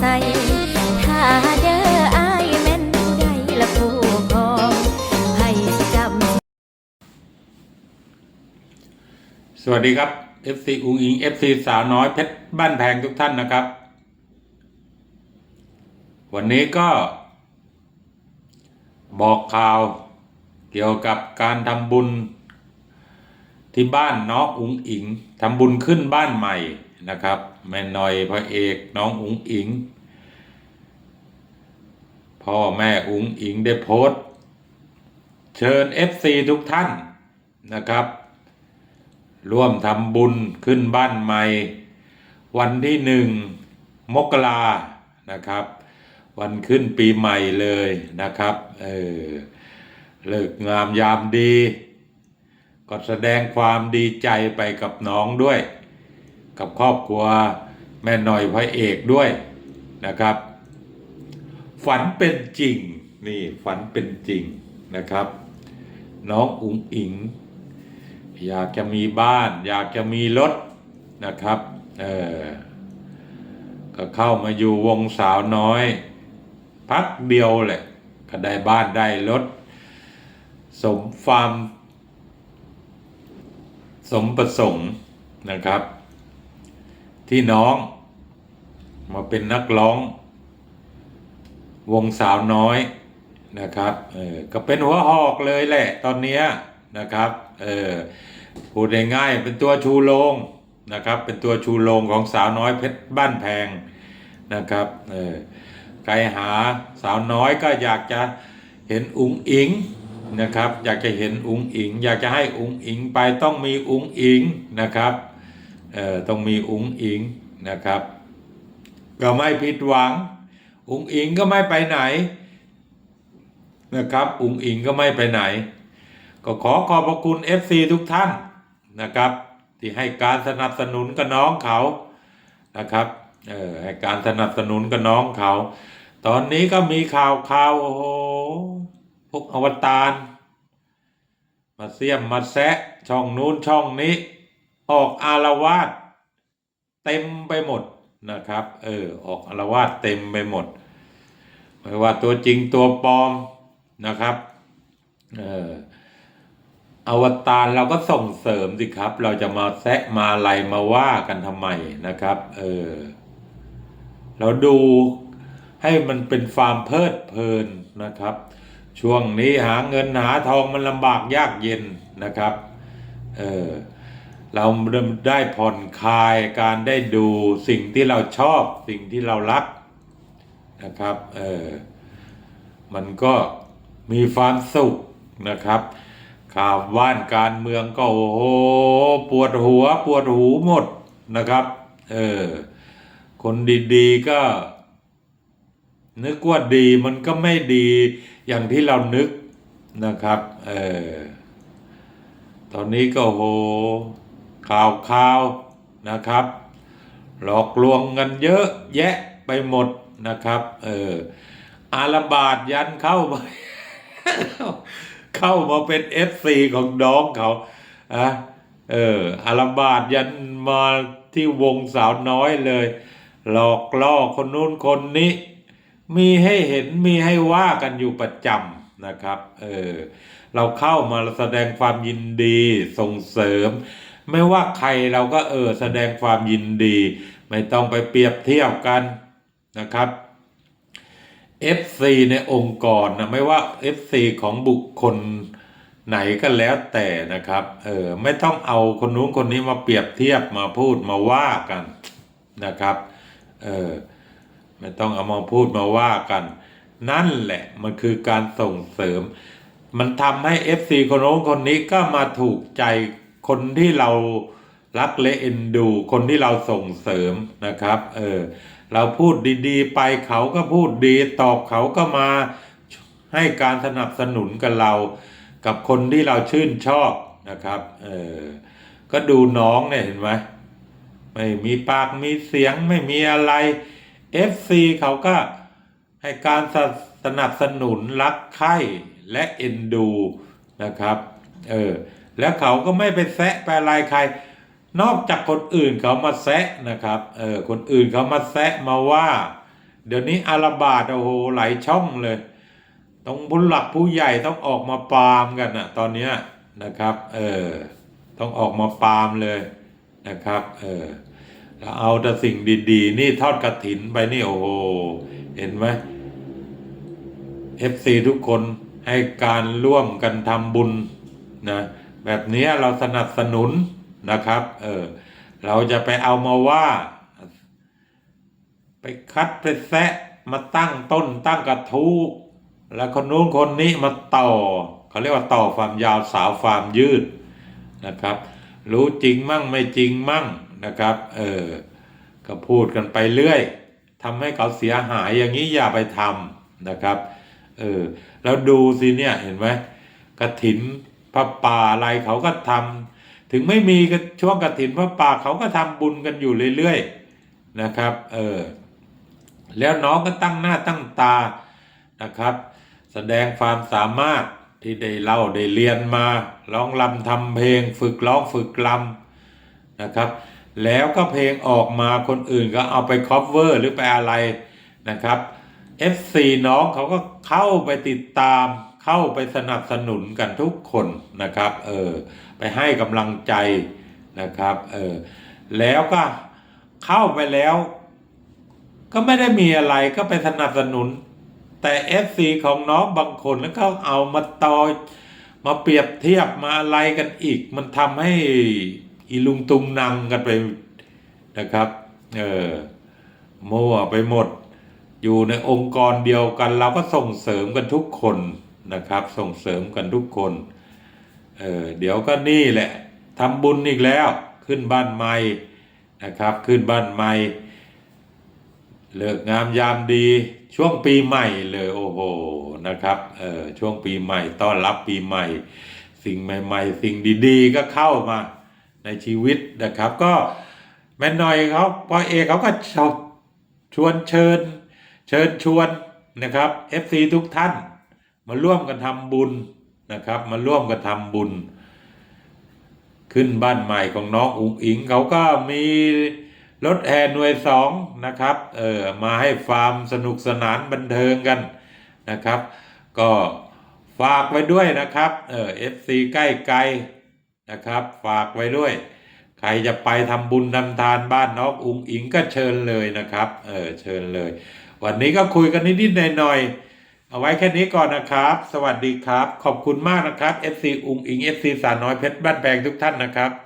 ใส่ถ้าเด้ออายแม่นใดละผู้คองให้จำสวัสดีครับ FC อุงอิง FC สาวน้อยเพชรบ้านแพงทุกท่านนะครับ วันนี้ก็ บอกข่าวเกี่ยวกับการทำบุญที่บ้านน้องอุงอิงทำบุญขึ้นบ้านใหม่ นะครับ แม่หน่อยพระเอกน้องอุ๋งอิง พ่อแม่อุ๋งอิงได้โพสต์ เชิญ FC ทุกท่านนะครับ ร่วมทำบุญขึ้นบ้านใหม่ วันที่หนึ่งมกรานะครับ วันขึ้นปีใหม่เลยนะครับเออเลิกงามยามดี ก็แสดงความดีใจไปกับน้องด้วย กับครอบครัวแม่หน่อยพระเอกด้วยนะครับ ฝันเป็นจริงนี่ฝันเป็นจริงนะครับ น้องอุ๋งอิง อยากจะมีบ้าน อยากจะมีรถนะครับเออก็เข้ามาอยู่วงสาวน้อย พักเดียวแหละก็ได้บ้านได้รถสมฟามสมประสงค์นะครับ ที่น้อง มาเป็นนักร้อง วงสาวน้อยนะครับเออก็เป็นหัวหอกเลยแหละตอนนี้นะครับเออพูดง่ายๆเป็นตัวชูโรงนะครับ เป็นตัวชูโรงของสาวน้อยเพชรบ้านแพงนะครับเออใครหาสาวน้อยก็อยากจะเห็นอุ๋งอิงนะครับ อยากจะเห็นอุ๋งอิง อยากจะให้อุ๋งอิงไปต้องมีอุ๋งอิงนะครับ ต้องมีอุ๋งอิงนะครับ ก็ไม่ผิดหวัง อุ๋งอิงก็ไม่ไปไหนนะครับอุ๋งอิงก็ไม่ไปไหน ก็ขอขอบพระคุณ FC ทุกท่านนะครับ ที่ให้การสนับสนุนกับน้องเขานะครับเออให้การสนับสนุนกับน้องเขา ตอนนี้ก็มีข่าวข่าวโอ้โหพวกอวตารมาเสียมมาแซะช่องนู้นช่องนี้ ออกอารวาสเต็มไปหมดนะครับ เออ ออกอารวาสเต็มไปหมด ไม่ว่าตัวจริงตัวปลอมนะครับ เอออวตารเราก็ส่งเสริมสิครับ เราจะมาแซะมาอะไรมาว่ากันทำไมนะครับ เออ เราดูให้มันเป็นความเพลิดเพลินนะครับ ช่วงนี้หาเงินหาทองมันลำบากยากเย็นนะครับ เออ เราได้ผ่อนคลายการได้ดูสิ่งที่เราชอบสิ่งที่เรารักนะครับเออมันก็มีความสุขนะครับข่าวบ้านการเมืองก็โอ้โหปวดหัวปวดหูหมดนะครับเออคนดีๆก็นึกว่าดีมันก็ไม่ดีอย่างที่เรานึกนะครับเออตอนนี้ก็โอ้โห ข่าวข่าวนะครับ หลอกลวงกันเยอะแยะไปหมดนะครับ เอออาระบาดยันเข้าไปเข้ามาเป็นเอฟซีของน้องเขาอะเอออาราบาดยันมาที่วงสาวน้อยเลย หลอกล่อคนนู้นคนนี้ มีให้เห็นมีให้ว่ากันอยู่ประจำนะครับ เออ เราเข้ามาแสดงความยินดีส่งเสริม ไม่ว่าใครเราก็เออแสดงความยินดี ไม่ต้องไปเปรียบเทียบกันนะครับ FC ในองค์กรนะไม่ว่า FC ของบุคคลไหนก็แล้วแต่นะครับเออไม่ต้องเอาคนนู้นคนนี้มาเปรียบเทียบมาพูดมาว่ากันนะครับเออไม่ต้องเอามาพูดมาว่ากัน นั่นแหละมันคือการส่งเสริม มันทำให้ FC คนโน้นคนนี้ก็มาถูกใจ คนที่เรารักและเอ็นดู คนที่เราส่งเสริมนะครับ เออ เราพูดดีๆ ไปเขาก็พูดดี ตอบเขาก็มาให้การสนับสนุนกับเรา กับคนที่เราชื่นชอบนะครับ เออ ก็ดูน้องเนี่ยเห็นไหมไม่มีปากมีเสียงไม่มีอะไร FC เขาก็ให้การสสนับสนุนรักใคร่และเอ็นดูนะครับ เออ แล้วเขาก็ไม่ไปแซะไปอะไรใคร นอกจากคนอื่นเขามาแซะนะครับเออคนอื่นเขามาแซะมาว่า เดี๋ยวนี้อาราบาดโอ้โหหลายช่องเลยต้องผู้หลักผู้ใหญ่ต้องออกมาปรามกันนะตอนเนี้นะครับเออต้องออกมาปรามเลยนะครับเออแล้วเอาแต่สิ่งดีๆ นี่ทอดกระถินไปนี่โอ้โหเห็นไหม FC ทุกคนให้การร่วมกันทำบุญนะ แบบนี้เราสนับสนุนนะครับ เออเราจะไปเอามาว่า ไปคัดไปแซะมาตั้งต้นตั้งกระทู้แล้วคนนู้นคนนี้มาต่อเขาเรียกว่าต่อความยาวสาวความยืดนะครับ รู้จริงมั่งไม่จริงมั่งนะครับ เออก็พูดกันไปเรื่อยทำให้เขาเสียหายอย่างนี้อย่าไปทำนะครับ เออ แล้วดูสิเนี่ยเห็นไหมกระถิน พระป่าอะไรเขาก็ทำถึงไม่มีช่วงกระถินพระป่าเขาก็ทำบุญกันอยู่เรื่อยๆนะครับเออแล้วน้องก็ตั้งหน้าตั้งตานะครับ แสดงความสามารถที่ได้เล่าได้เรียนมาร้องรำทำเพลงฝึกร้องฝึกรำนะครับ แล้วก็เพลงออกมาคนอื่นก็เอาไปคอฟเวอร์หรือไปอะไรนะครับ FC น้องเขาก็เข้าไปติดตาม เข้าไปสนับสนุนกันทุกคนนะครับเออไปให้กำลังใจนะครับเออแล้วก็เข้าไปแล้ว ก็ไม่ได้มีอะไรก็ไปสนับสนุน แต่ FC ของน้องบางคนแล้วเขาเอามาต่อมาเปรียบเทียบมาอะไรกันอีก มันทำให้อีลุงตุงนังกันไปนะครับ เออมั่วไปหมด อยู่ในองค์กรเดียวกัน เราก็ส่งเสริมกันทุกคน นะครับ ส่งเสริมกันทุกคนเเดี๋ยวก็นี่แหละทำบุญอีกแล้วขึ้นบ้านใหม่นะครับ ขึ้นบ้านใหม่เลิกงามยามดีช่วงปีใหม่เลยโอ้โหนะครับเออช่วงปีใหม่ต้อนรับปีใหม่ สิ่งใหม่ ๆ สิ่งดีๆ ก็เข้ามาในชีวิตนะครับ ก็แม่น่อยเขาพอเอเขาก็ชอบชวนเชิญ เชิญชวนนะครับ FC ทุกท่าน มาร่วมกันทำบุญนะครับ มาร่วมกันทำบุญ ขึ้นบ้านใหม่ของน้องอุ๋งอิงเขาก็มีรถแห่หน่วยสองนะครับเออมาให้ฟาร์มสนุกสนานบันเทิงกันนะครับ ก็ฝากไว้ด้วยนะครับเออ FC ใกล้ไกลนะครับ ฝากไว้ด้วย ใครจะไปทำบุญทำทานบ้านน้องอุ๋งอิงก็เชิญเลยนะครับเออเชิญเลย วันนี้ก็คุยกันนิดๆหน่อยๆ เอาไว้แค่นี้ก่อนนะครับ สวัสดีครับ ขอบคุณมากนะครับ FC อุงอิง FC สาวน้อยเพชรบ้านแพงทุกท่านนะครับ